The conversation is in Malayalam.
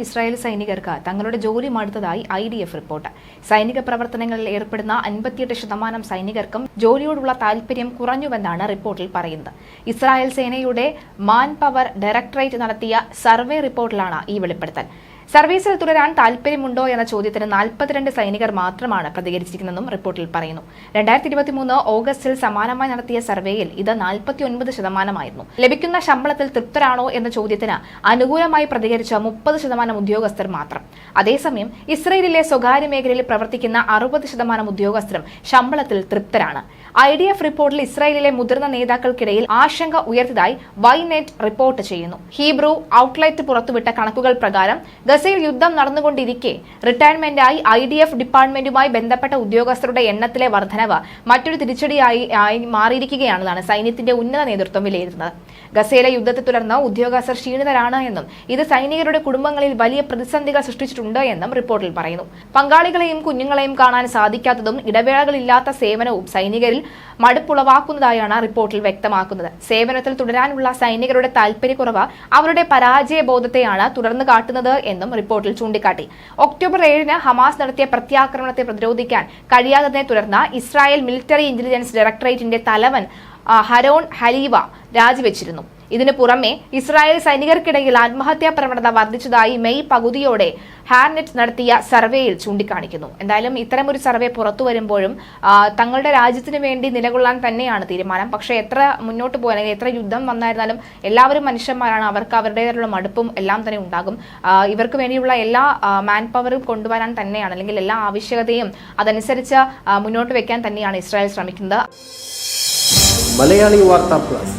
ഇസ്രായേൽ സൈനികർക്ക് തങ്ങളുടെ ജോലി മടുത്തതായി ഐ ഡി എഫ് റിപ്പോർട്ട്. സൈനിക പ്രവർത്തനങ്ങളിൽ ഏർപ്പെടുന്ന അൻപത്തിയെട്ട് ശതമാനം സൈനികർക്കും ജോലിയോടുള്ള താൽപര്യം കുറഞ്ഞുവെന്നാണ് റിപ്പോർട്ടിൽ പറയുന്നത്. ഇസ്രായേൽ സേനയുടെ മാൻ പവർ ഡയറക്ടറേറ്റ് നടത്തിയ സർവേ റിപ്പോർട്ടിലാണ് ഈ വെളിപ്പെടുത്തൽ. സർവീസിൽ തുടരാൻ താൽപര്യമുണ്ടോ എന്ന ചോദ്യത്തിന് നാൽപ്പത്തിരണ്ട് സൈനികർ മാത്രമാണ് പ്രതികരിച്ചിരിക്കുന്നതെന്നും റിപ്പോർട്ടിൽ പറയുന്നു. രണ്ടായിരത്തി ഇരുപത്തിമൂന്ന് ഓഗസ്റ്റിൽ സമാനമായി നടത്തിയ സർവേയിൽ ഇത് നാൽപ്പത്തിയൊൻപത് ശതമാനമായിരുന്നു. ലഭിക്കുന്ന ശമ്പളത്തിൽ തൃപ്തരാണോ എന്ന ചോദ്യത്തിന് അനുകൂലമായി പ്രതികരിച്ച മുപ്പത് ശതമാനം ഉദ്യോഗസ്ഥർ മാത്രം. അതേസമയം ഇസ്രയേലിലെ സ്വകാര്യ മേഖലയിൽ പ്രവർത്തിക്കുന്ന അറുപത് ശതമാനം ഉദ്യോഗസ്ഥരും ശമ്പളത്തിൽ തൃപ്തരാണ്. ഐ ഡി എഫ് റിപ്പോർട്ടിൽ ഇസ്രായേലിലെ മുതിർന്ന നേതാക്കൾക്കിടയിൽ ആശങ്ക ഉയർത്തിയതായി വൈനെറ്റ് റിപ്പോർട്ട് ചെയ്യുന്നു. ഹീബ്രു ഔട്ട്ലെറ്റ് പുറത്തുവിട്ട കണക്കുകൾ പ്രകാരം ഗസയിൽ യുദ്ധം നടന്നുകൊണ്ടിരിക്കെ. റിട്ടയർമെന്റായി ഐ ഡി എഫ് ഡിപ്പാർട്ട്മെന്റുമായി ബന്ധപ്പെട്ട ഉദ്യോഗസ്ഥരുടെ എണ്ണത്തിലെ വർധനവ് മറ്റൊരു തിരിച്ചടിയായി മാറിയിരിക്കുകയാണെന്നാണ് സൈന്യത്തിന്റെ ഉന്നത നേതൃത്വം വിലയിരുത്തുന്നത്. ഗസയിലെ യുദ്ധത്തെ തുടർന്ന് ഉദ്യോഗസ്ഥർ ക്ഷീണിതരാണ് എന്നും ഇത് സൈനികരുടെ കുടുംബങ്ങളിൽ വലിയ പ്രതിസന്ധികൾ സൃഷ്ടിച്ചിട്ടുണ്ട് എന്നും റിപ്പോർട്ടിൽ പറയുന്നു. പങ്കാളികളെയും കുഞ്ഞുങ്ങളെയും കാണാൻ സാധിക്കാത്തതും ഇടവേളകളില്ലാത്ത സേവനവും സൈനികരിൽ മടുപ്പുളവാക്കുന്നതായാണ് റിപ്പോർട്ടിൽ വ്യക്തമാക്കുന്നത്. സേവനത്തിൽ തുടരാനുള്ള സൈനികരുടെ താൽപര്യക്കുറവ് അവരുടെ പരാജയബോധത്തെയാണ് തുടർന്ന് കാട്ടുന്നത് എന്നും റിപ്പോർട്ടിൽ ചൂണ്ടിക്കാട്ടി. ഒക്ടോബർ ഏഴിന് ഹമാസ് നടത്തിയ പ്രത്യാക്രമണത്തെ പ്രതിരോധിക്കാൻ കഴിയാത്തതിനെ തുടർന്ന് ഇസ്രായേൽ മിലിറ്ററി ഇന്റലിജൻസ് ഡയറക്ടറേറ്റിന്റെ തലവൻ ഹരോൺ ഹലീവ രാജിവെച്ചിരുന്നു. ഇതിനു പുറമെ ഇസ്രായേൽ സൈനികർക്കിടയിൽ ആത്മഹത്യാ പ്രവണത വർദ്ധിച്ചതായി മെയ് പകുതിയോടെ ഹാർനെറ്റ് നടത്തിയ സർവേയിൽ ചൂണ്ടിക്കാണിക്കുന്നു. എന്തായാലും ഇത്തരമൊരു സർവേ പുറത്തു വരുമ്പോഴും തങ്ങളുടെ രാജ്യത്തിന് വേണ്ടി നിലകൊള്ളാൻ തന്നെയാണ് തീരുമാനം. പക്ഷേ എത്ര മുന്നോട്ട് പോയാലും എത്ര യുദ്ധം വന്നായിരുന്നാലും എല്ലാവരും മനുഷ്യന്മാരാണ്. അവർക്ക് അവരുടേതായിട്ടുള്ള മടുപ്പും എല്ലാം തന്നെ ഉണ്ടാകും. ഇവർക്ക് വേണ്ടിയുള്ള എല്ലാ മാൻ പവറും കൊണ്ടുവരാൻ തന്നെയാണ്. അല്ലെങ്കിൽ എല്ലാ ആവശ്യകതയും അതനുസരിച്ച് മുന്നോട്ട് വെക്കാൻ തന്നെയാണ് ഇസ്രായേൽ ശ്രമിക്കുന്നത്. Malayali Vartha plus.